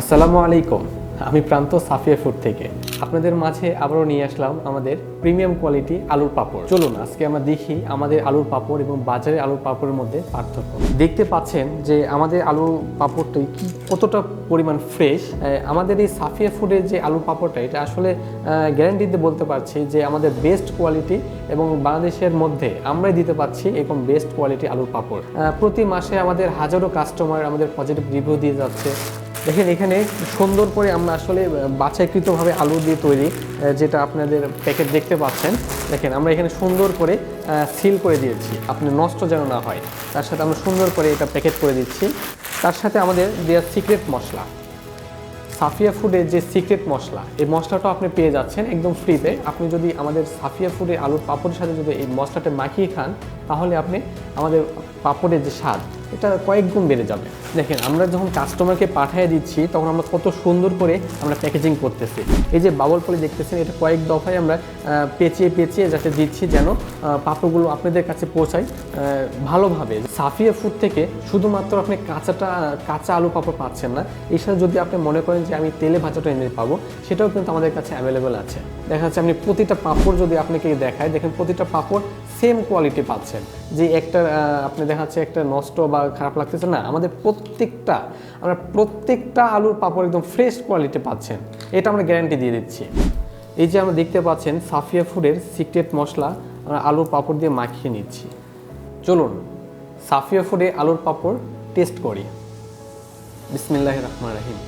আসসালামু আলাইকুম। আমি প্রান্ত সাফিয়া ফুড থেকে। আপনাদের মাঝে আবারও নিয়ে আসলাম আমাদের প্রিমিয়াম কোয়ালিটি আলুর পাপড়। চলুন, আজকে আমরা দেখি আমাদের আলুর পাপড় এবং বাজারে আলুর পাপড়ের মধ্যে পার্থক্য। দেখতে পাচ্ছেন যে আমাদের আলুর পাপড়টি কি কতটা পরিমাণ ফ্রেশ। আমাদের এই সাফিয়া ফুডের যে আলুর পাপড়টা, এটা আসলে গ্যারান্টিতে বলতে পারছি যে আমাদের বেস্ট কোয়ালিটি এবং বাংলাদেশের মধ্যে আমরাই দিতে পারছি এরকম বেস্ট কোয়ালিটি আলুর পাপড়। প্রতি মাসে আমাদের হাজারো কাস্টমার আমাদের পজিটিভ রিভিউ দিয়ে যাচ্ছে। দেখেন, এখানে সুন্দর করে আমরা আসলে বাছাইকৃতভাবে আলু দিয়ে তৈরি যেটা আপনাদের প্যাকেট দেখতে পাচ্ছেন। দেখেন, আমরা এখানে সুন্দর করে সিল করে দিয়েছি, আপনি নষ্ট যেন না হয়। তার সাথে আমরা সুন্দর করে এটা প্যাকেট করে দিচ্ছি। তার সাথে আমাদের দেওয়া সিক্রেট মশলা, সাফিয়া ফুডের যে সিক্রেট মশলা, এই মশলাটাও আপনি পেয়ে যাচ্ছেন একদম ফ্রিতে। আপনি যদি আমাদের সাফিয়া ফুডের আলুর পাপড়ের সাথে যদি এই মশলাটা মাখিয়ে খান, তাহলে আপনি আমাদের পাপড়ের যে স্বাদ এটা কয়েক গুণ বেড়ে যাবে। দেখেন, আমরা যখন কাস্টমারকে পাঠিয়ে দিচ্ছি, তখন আমরা কত সুন্দর করে আমরা প্যাকেজিং করতেছি। এই যে বাবল পলি দেখতেছেন, এটা কয়েক দফায় আমরা পেঁচিয়ে পেঁচিয়ে যাতে দিচ্ছি যেন পাপড়গুলো আপনাদের কাছে পৌঁছায় ভালোভাবে। সাফিয়া ফুড থেকে শুধুমাত্র আপনি কাঁচাটা, কাঁচা আলু পাপড় পাচ্ছেন না। এর সাথে যদি আপনি মনে করেন যে আমি তেলে ভাজাটা এনে পাবো, সেটাও কিন্তু আমাদের কাছে অ্যাভেলেবেল আছে। দেখা যাচ্ছে আপনি প্রতিটা পাপড় যদি আপনাকে দেখায়, দেখেন প্রতিটা পাপড় সেম কোয়ালিটি পাচ্ছেন। যে একটা আপনি দেখাচ্ছে একটা নষ্ট বা খারাপ লাগতেছে না, আমাদের প্রত্যেকটা, আমরা প্রত্যেকটা আলুর পাপড় একদম ফ্রেশ কোয়ালিটি পাচ্ছেন। এটা আমরা গ্যারান্টি দিয়ে দিচ্ছি। এই যে আমরা দেখতে পাচ্ছেন সাফিয়া ফুডের সিক্রেট মশলা, আমরা আলুর পাপড় দিয়ে মাখিয়ে নিচ্ছি। চলুন সাফিয়া ফুডে আলুর পাপড় টেস্ট করি। বিসমিল্লাহ রহমান রাহিম।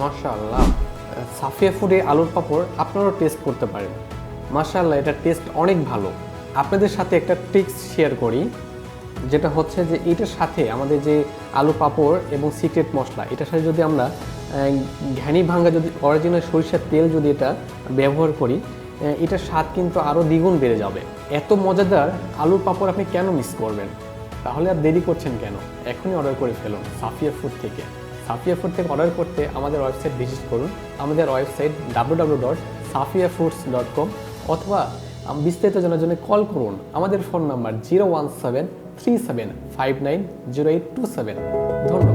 মাশাআল্লাহ। সাফিয়া ফুডে আলুর পাপড় আপনারাও টেস্ট করতে পারেন। মাশাআল্লাহ, এটা টেস্ট অনেক ভালো। আপনাদের সাথে একটা ট্রিক্স শেয়ার করি, যেটা হচ্ছে যে এটার সাথে আমাদের যে আলু পাপড় এবং সিক্রেট মশলা, এটার সাথে যদি আমরা ঘ্যানি ভাঙ্গা যদি অরিজিনাল সরিষার তেল যদি এটা ব্যবহার করি এটার স্বাদ কিন্তু আরও দ্বিগুণ বেড়ে যাবে। এত মজাদার আলুর পাপড় আপনি কেন মিস করবেন? তাহলে আর দেরি করছেন কেন? এখনই অর্ডার করে ফেলুন সাফিয়া ফুড থেকে। সাফিয়া ফুড থেকে অর্ডার করতে আমাদের ওয়েবসাইট ভিজিট করুন। আমাদের website W W dot Safia foods dot com অথবা বিস্তারিত জানার জন্য কল করুন। আমাদের phone number zero one seven three seven five nine zero eight two seven ধন্যবাদ।